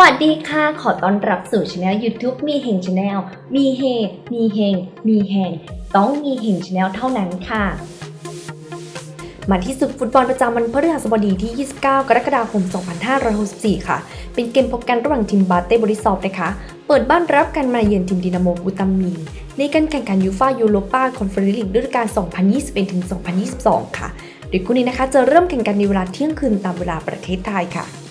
วัสดีค่ะ ขอต้อนรับสู่ช anel YouTube มีเฮงช anel มีเฮ มีเฮง มีแหงต้องมีเฮงช anel เท่านั้นค่ะมาที่สุดฟุตบอลประจำวันพฤหัสบดีที่ 29 กรกฎาคม 2564 ค่ะ เป็นเกมพบกันระหว่างทีมบาเต้บริซอฟนะคะ เปิดบ้านรับกันมาเยือนทีมดินาโมบูตามีในการแข่งขันยูฟายูโรปาคอนเฟอเรนซ์ลีกฤดูกาล 2021-2022 ค่ะโดยคู่นี้นะคะ จะเริ่มแข่งกันในเวลาเที่ยงคืนตามเวลาประเทศไทยค่ะ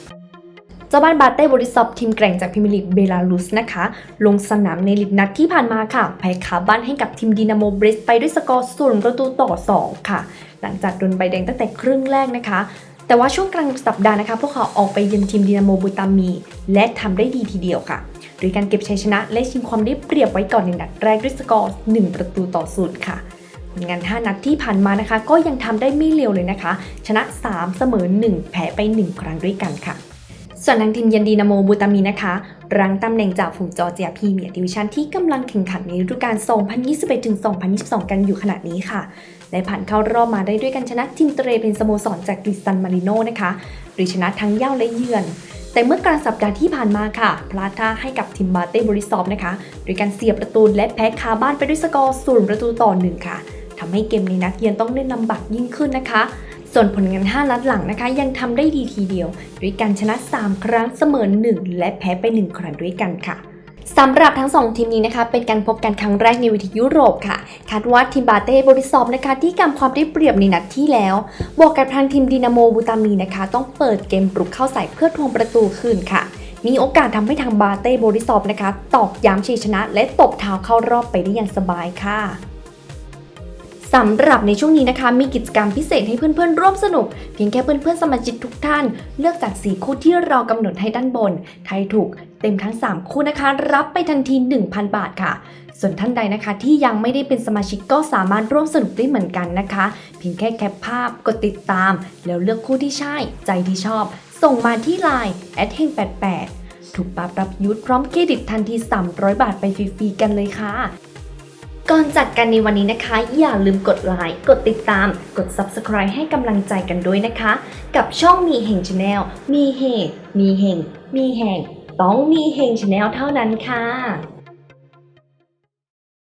เจ้าบ้านบาเต้บริซอฟทีมแกร่งจากพรีเมียร์ลีกเบลารุสนะคะ ลงสนามในลีกนัดที่ผ่านมาค่ะแพ้ขาบ้านให้กับทีมดินาโมเบรสไปด้วยสกอร์ศูนย์ประตูต่อ 2 ค่ะ หลังจากโดนใบแดงตั้งแต่ครึ่งแรกนะคะ แต่ว่าช่วงกลางสัปดาห์นะคะ พวกเขาออกไปเยือนทีมดินาโมบูตามี และทำได้ดีทีเดียวค่ะโดยการเก็บชัยชนะและชิงความได้เปรียบไว้ก่อนในนัดแรกด้วยสกอร์ 1 ประตูต่อศูนย์ค่ะผลงาน 5 นัดที่ผ่านมานะคะ ก็ยังทำได้ไม่เลวเลยนะคะ ชนะ 3 เสมอ 1 แพ้ไป 1 ครั้งด้วยกันค่ะ ส่วนทางทีมเยันดีนาโมบูตามีนะคะรังตำแหน่งจากฝูงจอร์เจียพรีเมียร์ดิวิชันที่กำลังแข่งขันในฤดูกาล 2021-2022 กันอยู่ขณะนี้ค่ะและผ่านเข้ารอบมาได้ด้วยกันชนะทีมเตเรเป็นสโมสรจากกริสตันมาริโนนะคะโดยชนะทั้งเย่าและเยือน แต่เมื่อกลางสัปดาห์ที่ผ่านมาค่ะ พลาดท่าให้กับทีมบาเต้บริซอฟนะคะโดยการเสียประตูและแพ้คาบ้านไปด้วยสกอร์ศูนย์ประตูต่อหนึ่งค่ะทำให้เกมในนัดเยือนต้องเล่นลำบากยิ่งขึ้นนะคะ ส่วนผลงาน 5 นัดหลังนะคะ ยังทำได้ดีทีเดียว ด้วยการชนะ 3 ครั้งเสมอ 1 และแพ้ไป 1 ครั้งด้วยกันค่ะสำหรับทั้ง 2 ทีมนี้นะคะ เป็นการพบกันครั้งแรกในเวทียุโรปค่ะ คาดว่าทีมบาเต้บริซอฟนะคะ ที่กำความได้เปรียบในนัดที่แล้ว บวกกับทางทีมดินาโมบูตามีนะคะ ต้องเปิดเกมปลุกเข้าใส่เพื่อทวงประตูคืนค่ะ มีโอกาสทำให้ทางบาเต้บริซอฟนะคะ ตอกย้ำชัยชนะ และตบเท้าเข้ารอบไปได้อย่างสบายค่ะ สำหรับในช่วงนี้นะคะ มีกิจกรรมพิเศษให้เพื่อนๆ ร่วมสนุก เพียงแค่เพื่อนๆ สมาชิกทุกท่าน เลือกจาก4คู่ที่เรากำหนดให้ด้านบนใครถูกเต็มทั้ง 3 คู่นะคะ รับไปทันที 1,000 บาทค่ะ ส่วนท่านใดนะคะที่ยังไม่ได้เป็นสมาชิกก็สามารถร่วมสนุกได้เหมือนกันนะคะ เพียงแค่แคปภาพกดติดตาม แล้วเลือกคู่ที่ใช่ ใจที่ชอบ ส่งมาที่ Line แอดเฮง88ถูกปรับรับยุทธพร้อมเครดิตทันที 300 บาทไปฟรีๆกันเลยค่ะ ก่อนจัดกันในวันนี้นะคะ อย่าลืมกดไลค์กดติดตาม กด Subscribe ให้กำลังใจกันด้วยนะคะ กับช่องมีเฮงชาแนลมีเฮมีเฮงมีแหงต้องมีเฮงชาแนลเท่านั้นค่ะ